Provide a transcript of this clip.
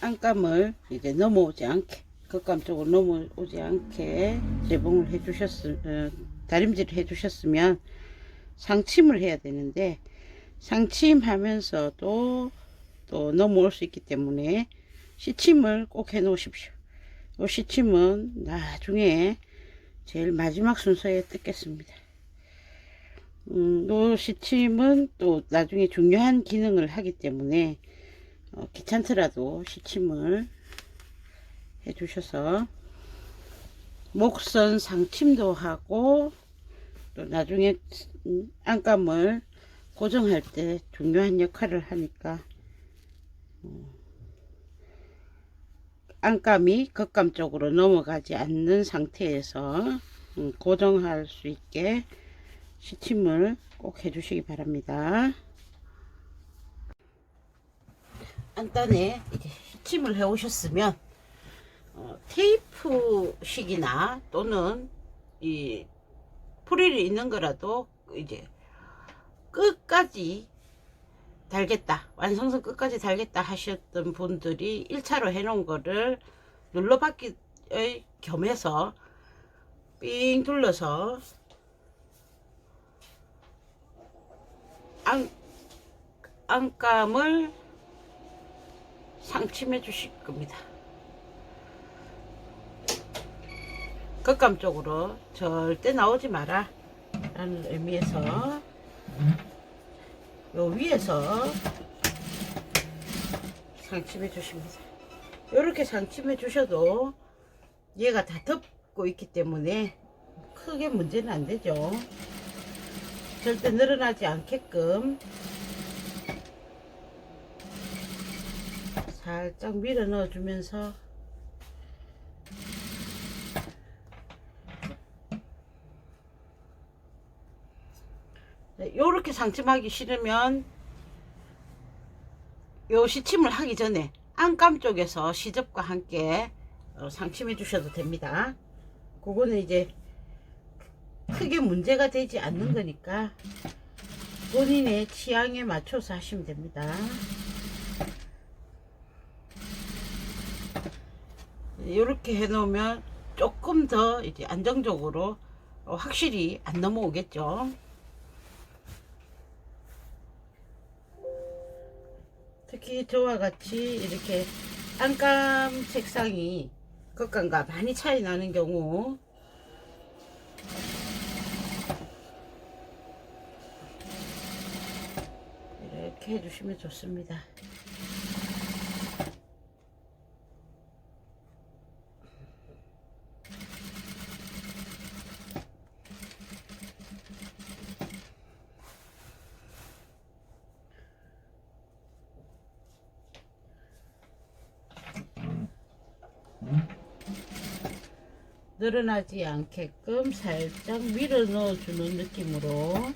안감을 이제 넘어오지 않게 겉감 쪽으로 넘어오지 않게 재봉을 해주셨음 어, 다림질을 해주셨으면 상침을 해야 되는데 상침하면서도 또 넘어올 수 있기 때문에 시침을 꼭 해 놓으십시오. 이 시침은 나중에 제일 마지막 순서에 뜯겠습니다. 음, 이 시침은 또 나중에 중요한 기능을 하기 때문에 어, 귀찮더라도 시침을 해주셔서 목선 상침도 하고 또 나중에 음, 안감을 고정할 때 중요한 역할을 하니까 음, 안감이 겉감 쪽으로 넘어가지 않는 상태에서 음, 고정할 수 있게 시침을 꼭 해주시기 바랍니다. 안단에 이제 시침을 해 오셨으면 어, 테이프식이나 또는 이 프릴이 있는 거라도 이제 끝까지 달겠다 완성선 끝까지 달겠다 하셨던 분들이 1차로 해놓은 거를 눌러받기의 겸해서 삥 둘러서 안, 안감을 상침해 주실 겁니다. 겉감 쪽으로 절대 나오지 마라 라는 의미에서 요 위에서 상침해 주십니다. 이렇게 상침해 주셔도 얘가 다 덮고 있기 때문에 크게 문제는 안 되죠. 절대 늘어나지 않게끔 살짝 밀어 넣어 주면서 요렇게 상침하기 싫으면 요 시침을 하기 전에 안감 쪽에서 시접과 함께 어, 상침해 주셔도 됩니다. 그거는 이제 크게 문제가 되지 않는 거니까 본인의 취향에 맞춰서 하시면 됩니다. 이렇게 해 놓으면 조금 더 이제 안정적으로 어, 확실히 안 넘어오겠죠. 특히 저와 같이 이렇게 안감 색상이 겉감과 많이 차이 나는 경우 이렇게 해주시면 좋습니다. 늘어나지 않게끔 살짝 밀어 넣어주는 느낌으로